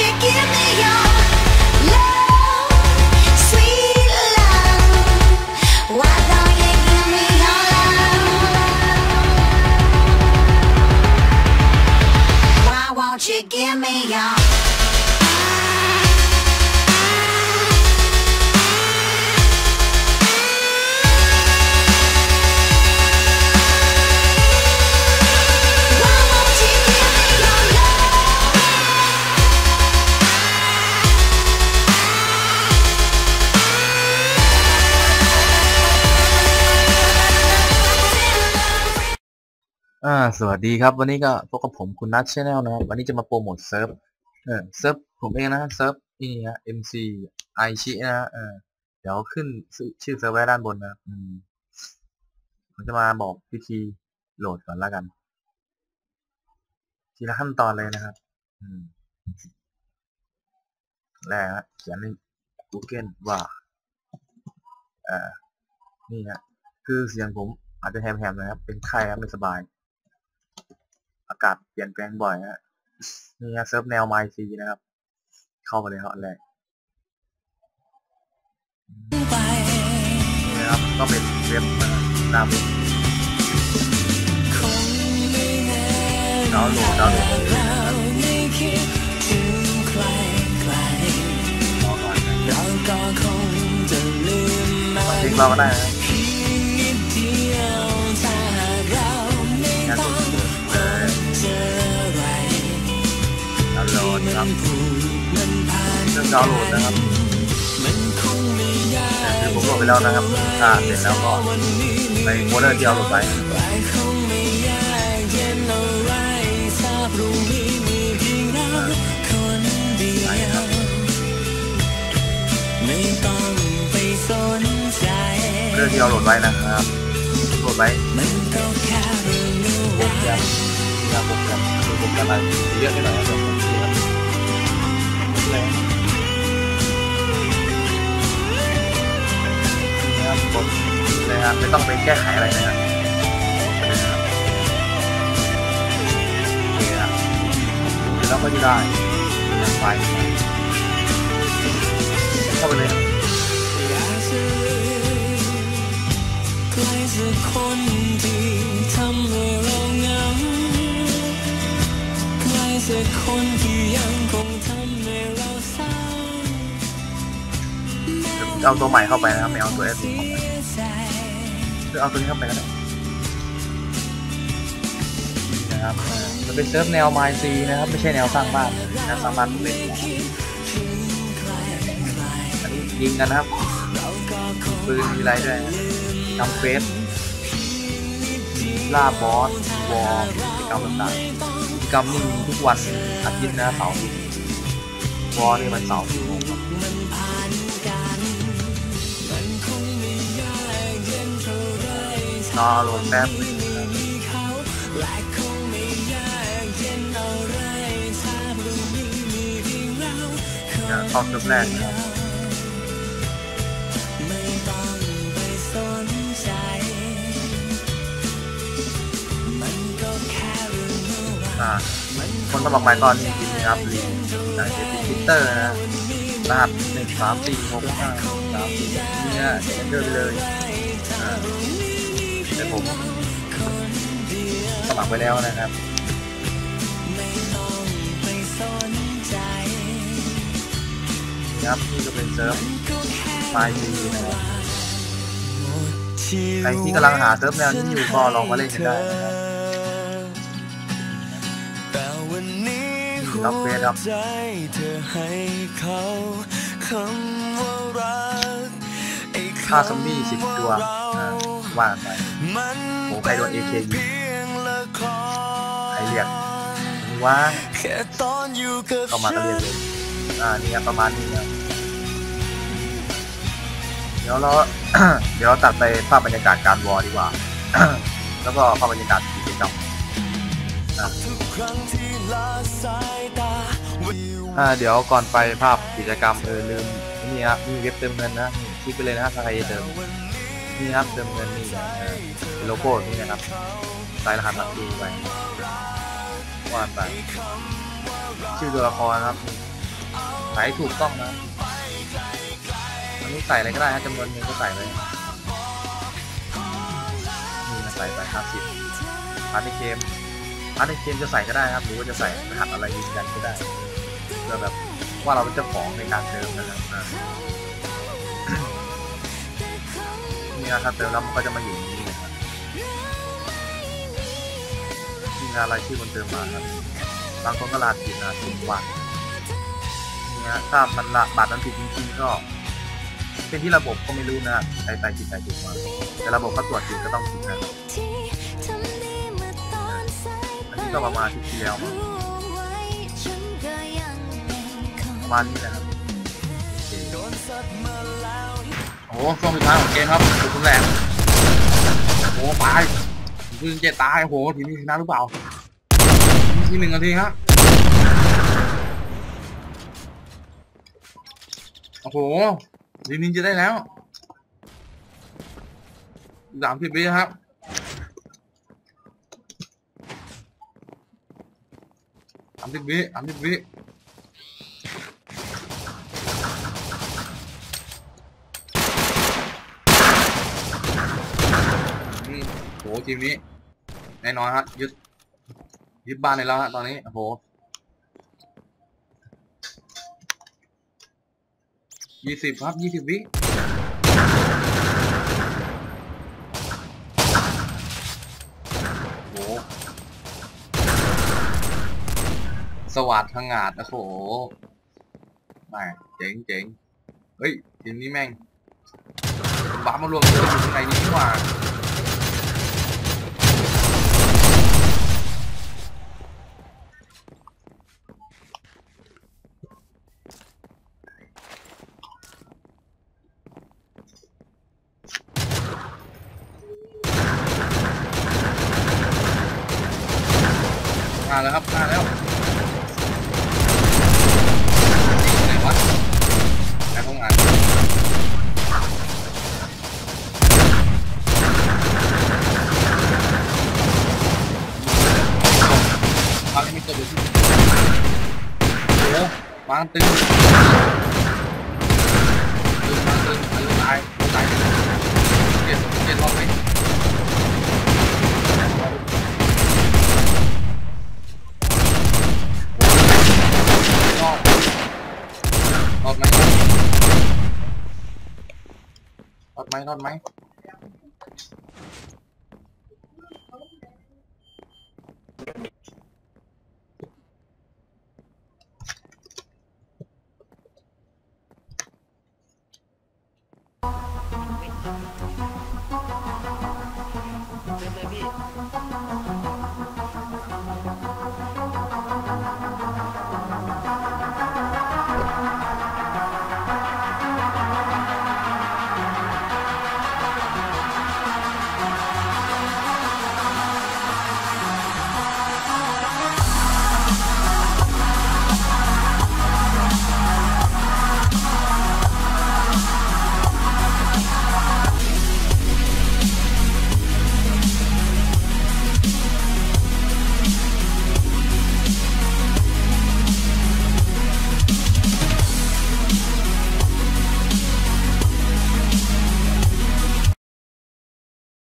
you give me y'all? Low, sweet low Why don't you give me your อ่าสวัสดีครับวันนี้ก็พบกับผมคุณนัทชาแนลนะครับวันนี้จะมาโปรโมทเซิร์ฟเออเซิร์ฟผมเองนะเซิร์ฟนี่ฮะ MC ไอชินะเออเดี๋ยวขึ้นชื่อเซิร์ฟไว้ด้านบนนะอืมผมจะมาบอกวิธีโหลดก่อนละกัน ทีละขั้นตอนเลยนะครับ อืมแรกฮะเขียนใน Google ว่าเอ่อนี่ฮะคือเสียงผมอาจจะแหบๆนะครับ เป็นไข้ครับไม่สบาย อากาศเปลี่ยนแปลงบ่อยฮะนี่ฮะเซิร์ฟแนวไมซีนะครับ เข้าไปเลยครับอันแรกนี่นะครับก็เป็นเว็บนะหน้าเว็บดาวน์โหลดดาวน์โหลดเลยนะครับรอก่อนนะฟังเพลงเราก็ได้นะ ดาวน์โหลดนะครับแต่คือผมโหลดไปแล้วนะครับถ้าเสร็จแล้วก็ในโฟลเดอร์ที่เราโหลดไปไหนครับไม่ต้องไปสนใจเรื่องที่เราโหลดไว้นะครับโหลดไว้มันก็แค่เรื่องเมื่อโปรวานแกรมนี่ครับโปรแกรมคือโปรแกรมอะไรเลือกให้หน่อยนะครับผมนี่ครับ เลยครับไม่ต้องไปแก้ไขอะไรนะครับกดไปเลยนะครับโอเคครับแล้วก็จะได้ไฟล์เข้าไปเลยครับอยากจะลืมใครสักคนที่ทำให้เราเหงาใครสักคนที่ยังคงทำให้เราเศร้าเอาตัวใหม่เข้าไปนะครับไม่เอาตัว S เสีเข้า เอาตัวนี้เข้าไปก็ได้นี่นะครับมันเป็นเซิร์ฟแนวไมซีนะครับ ไม่ใช่แนวสร้างบ้านนวสร้างบ้านผมเล่นอันนี้ยิงกันนะครับปืนมีไรด้วยนำเฟสล่าบอสวอลกิจกรรมต่างๆกิจกรรมนี่มีทุกวันอาทิตย์นะเสาร์อาทิตย์วอลนี่มันเสาร์ที่โมงครับ รอโหลดแป๊บนึงนะครับเข้าเซิร์ฟแรกนะครับไม่ต้องไปสนใจมันก็แค่เรื่องเมื่อวานอ่าคนสมัครใหม่ตอนนี้กินนะครับลิงจากเจติทวิตเตอร์นะรหัสหนึ่งสามสี่หกห้าสามสี่เนี่นะเดอร์ไปเลย แต่ผมสมัครไปแล้วนะครับไม่ต้องไปสนใจนะครับนี่ก็เป็นเซิร์ฟไฟล์ดีนะครับใครที่กำลังหาเซิร์ฟแนวนี้อยู่ก็ลองมาเล่นกันได้นะครับแต่วันนี้นี่ล็อกเฟสครับ ฆ่าซอมบี้สิบตัวว่าไปโอ้ใครโดน AK ยิงเพียงใครเรียกว่างเข้ามาก็เรียนเลยอ่านี่ครับประมาณนี้นะเดี๋ยวเราเดี๋ยวเราตัดไปภาพบรรยากาศการวอร์ดีกว่า แล้วก็ภาพบรรยากาศกิจกรรมอ่าเดี๋ยวก่อนไปภาพกิจกรรมเออลืมนี่ครับมีเว็บเติมเงินนะ คลิกไปเลยนะครับถ้าใครจะเติมนี่ครับเติมเงินนี่นะเออเป็นโลโก้นี่นะครับใส่รหัสบัตรดูไปวานไปชื่อตัวละครครับใส่ถูกต้องนะอันนี้ใส่อะไรก็ได้ฮะจำนวนเงินก็ใส่เลยนี่นะใส่ไปห้าสิบพาร์ทในเกมพาร์ทในเกมจะใส่ก็ได้ครับ หรือว่าจะใส่รหัสอะไรยืนยันก็ได้เพื่อแบบว่าเราเป็นเจ้าของในการเติมนะครับ นี่นะถ้าเติมแล้วมันก็จะมาอยู่นนี้นะครับนี่นะรายชื่อคนเติมมาครับบางคนก็ลาผิดนะถูกวันนี่นะถ้ามันละบัตรมันผิดจริงๆก็ เป็นที่ระบบก็ไม่รู้นะใครใส่ผิดใครถูกมาแต่ระบบเขาตรวจผิดก็ต้องผิดนะอันนี้ก็ประมาณที่ที่แล้ววันก็ยังไม่ขอประมาณนี้นะครับโอเค อ้ช่วงสุดท้ายของเกมครับสุดแรงโอ้ตายคือเจ็ดตายโอ้โหทีนี้ชนะหรือเปล่าทีหนึ่งนาทีครับโอ้โหทีนี้จะได้แล้วสามสิบวิครับสามสิบวิสามสิบวิ อืมโหทีมนี้แน่นอนครับยึดยึดบ้านในแล้วฮะตอนนี้โอ้โหยี่สิบครับยี่สิบวิโอ้โหสวัสดพังงาดโอ้โหแม่เจ๋งเจ๋งเฮ้ยทีมนี้แม่งบ้ามารวมตัวอยู่ในนี้นี่หว่า แล้วครับมาแล้วไหนวะไหนห้องงานตอนนี้มีตัวเดียวที่โอ้โหมาตึงตึงมาตึงตึงตายตายเจ็ดเจ็ดรอบไหม รอด รอดไหมรอ